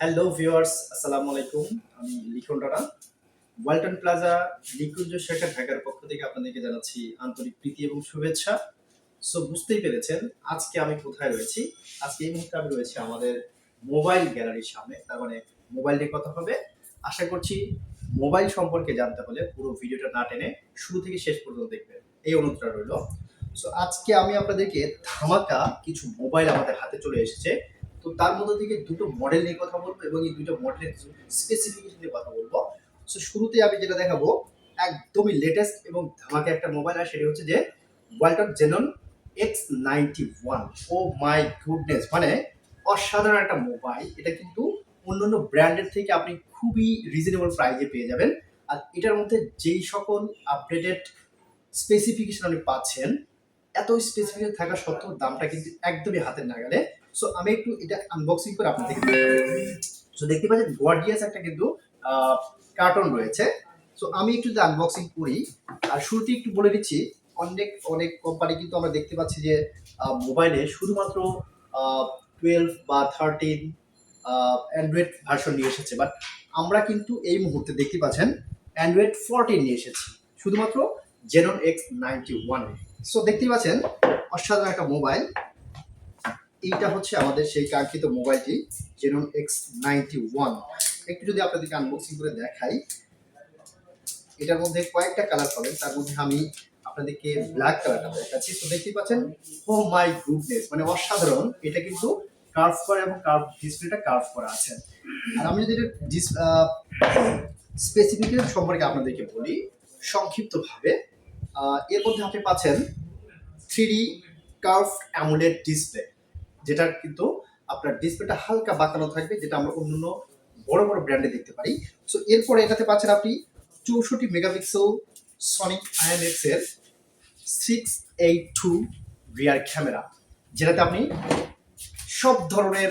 Hello viewers আসসালামু আলাইকুম আমি লিখন রানা। ওয়ালটন প্লাজা নিকুঞ্জ শাখা ঢাকার পক্ষ থেকে আপনাদেরকে জানাচ্ছি আন্তরিক প্রীতি এবং শুভেচ্ছা। সো বুঝতেই পেরেছেন, আজকে আমি কোথায় রয়েছি? আজকে এই মুহূর্তে আমি রয়েছি আমাদের মোবাইল গ্যালারির সামনে। তার মানে মোবাইল নিয়ে কথা হবে। আশা করছি মোবাইল সম্পর্কে জানতে হলে পুরো ভিডিওটা না টেনে শুরু থেকে শেষ পর্যন্ত দেখবেন। এই অনুরোধটা রইল। সো আজকে আমি আপনাদেরকে ধামাকা কিছু মোবাইল আমাদের হাতে চলে এসেছে। তো তার মধ্যে থেকে দুটো মডেল নিয়ে কথা বলব এবং এই দুটো মডেলের কিছু স্পেসিফিকেশন নিয়ে কথা বলব। সো শুরুতে আমি যেটা দেখাবো, একদমই লেটেস্ট এবং ধামাকা একটা মোবাইল আর সেটা হচ্ছে যে Walton xenon X ninety one oh my goodness মানে অসাধারণ একটা মোবাইল এটা কিন্তু অন্যান্য ব্র্যান্ডের থেকে আপনি খুবই রিজনেবল প্রাইসে পেয়ে যাবেন। আর এটার মধ্যে যেই সকল আপডেটেড স্পেসিফিকেশন আপনি পাচ্ছেন এত স্পেসিফিকেশন থাকা সত্ত্বেও দামটা কিন্তু একদমই হাতের নাগালে সো আমি একটু এটা আনবক্সিং করে আপনাদেরকে সো দেখতে পাচ্ছেন গর্জিয়াস একটা কিন্তু কার্টন রয়েছে। সো আমি একটু যদি আনবক্সিং করি, আর শুরুতে একটু বলে দিচ্ছি, অনেক অনেক কোম্পানি কিন্তু আমরা দেখতে পাচ্ছি যে মোবাইলে শুধুমাত্র টুয়েলভ বা থার্টিন অ্যান্ড্রয়েড ভার্সন নিয়ে এসেছে। বাট আমরা কিন্তু এই মুহূর্তে দেখতে পাচ্ছেন অ্যান্ড্রয়েড ফোরটিন নিয়ে এসেছি। শুধুমাত্র xenon X ninety one so দেখতেই পাচ্ছেন, অসাধারণ একটা মোবাইল এইটা হচ্ছে আমাদের সেই কাঙ্ক্ষিত মোবাইলটি জেনন এক্স নাইনটি ওয়ান একটু যদি আপনাদেরকে আনবক্সিং করে দেখাই, এটার মধ্যে কয়েকটা কালার পাবেন, তার মধ্যে আমি আপনাদেরকে ব্ল্যাক কালারটা দেখাচ্ছি। তো দেখতেই পাচ্ছেন ও মাই গুডনেস মানে অসাধারণ। এটা কিন্তু কার্ভ করা এবং কার্ভ ডিসপ্লেটা কার্ভ করা আছে। আর আমি যদি স্পেসিফিকেশন সম্পর্কে আপনাদেরকে বলি, সংক্ষিপ্তভাবে এর মধ্যে আপনি পাচ্ছেন থ্রি কার্ভ অ্যামুলেট ডিসপ্লে যেটা কিন্তু আপনার ডিসপ্লেটা হালকা বাঁকানো থাকবে, যেটা আমরা অন্যান্য বড় বড় ব্র্যান্ডে দেখতে পারি। সো এরপরে এটাতে পাচ্ছেন আপনি চৌষট্টি মেগাপিক্সেল সনিক আইএনএক্স এর six eight two rear camera যেটাতে আপনি সব ধরনের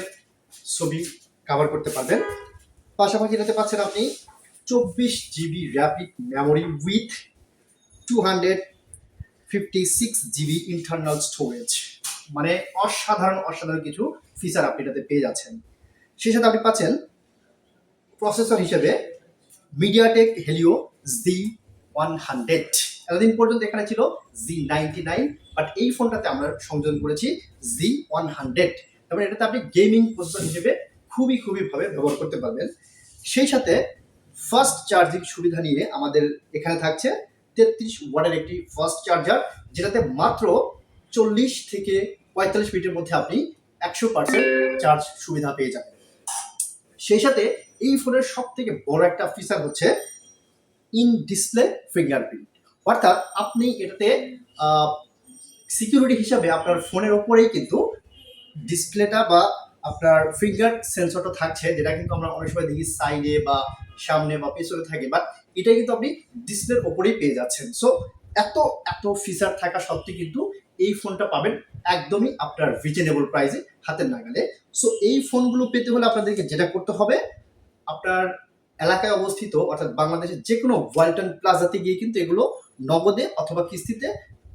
ছবি কভার করতে পারবেন। পাশাপাশি এটাতে পাচ্ছেন আপনি চব্বিশ GB rapid memory with two hundred fifty six GB internal storage মানে অসাধারণ অসাধারণ কিছু ফিচার আপনি এটাতে পেয়ে যাচ্ছেন। সেই সাথে আপনি পাচ্ছেন প্রসেসর হিসেবে MediaTek Helio G one hundred এতদিন পর্যন্ত এখানে ছিল জি নাইনটি নাইন বাট এই ফোনটাতে আমরা সংযোজন করেছি জি ওয়ান হান্ড্রেড তারপরে এটাতে আপনি গেমিং প্রসেসর হিসেবে খুবই খুবই ভাবে ব্যবহার করতে পারবেন। সেই সাথে ফাস্ট চার্জিং সুবিধা নিয়ে আমাদের এখানে থাকছে তেত্রিশ ওয়াটের একটি ফাস্ট চার্জার যেটাতে মাত্র চল্লিশ থেকে পঁয়তাল্লিশ মিনিটের মধ্যে আপনি একশো পার্সেন্ট চার্জ সুবিধা পেয়ে যাবেন। সেই সাথে এই ফোনের সব থেকে বড় একটা ফিচার হচ্ছে ইন ডিসপ্লে ফিঙ্গারপ্রিন্ট অর্থাৎ আপনি এটাতে সিকিউরিটি হিসাবে আপনার ফোনের ওপরেই কিন্তু ডিসপ্লেটা বা আপনার ফিঙ্গার সেন্সরটা থাকছে, যেটা কিন্তু আমরা অনেক সময় দেখি সাইডে বা সামনে বা পেছনে থাকে বাট এটা কিন্তু আপনি ডিসপ্লের ওপরেই পেয়ে যাচ্ছেন। সো এত এত ফিচার থাকা সত্ত্বেও কিন্তু এই ফোনটা পাবেন একদমই আপনার রিজনেবল প্রাইসে হাতের নাগালে। সো এই ফোনগুলো পেতে হলে আপনাদেরকে যেটা করতে হবে, আপনার এলাকায় অবস্থিত, অর্থাৎ বাংলাদেশের যে কোনো ওয়ালটন প্লাজাতে গিয়ে কিন্তু এগুলো নগদে অথবা কিস্তিতে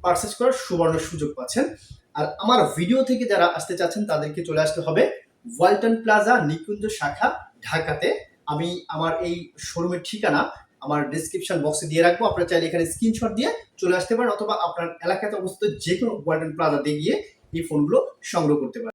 পারচেস করার সুবর্ণ সুযোগ পাচ্ছেন। আর আমার ভিডিও থেকে যারা আসতে চাচ্ছেন, তাদেরকে চলে আসতে হবে ওয়ালটন প্লাজা নিকুঞ্জ শাখা, ঢাকাতে। আমি আমার এই শোরুমের ঠিকানা আমার ডিসক্রিপশন বক্সে দিয়ে রাখব। আপনারা চাইলে এখানে স্ক্রিনশট দিয়ে চলে আসতে পারেন অথবা আপনার এলাকাতে অবস্থিত যে কোনো ওয়ার্ডেন প্লাজাতে গিয়ে এই ফোনগুলো সংগ্রহ করতে পারেন।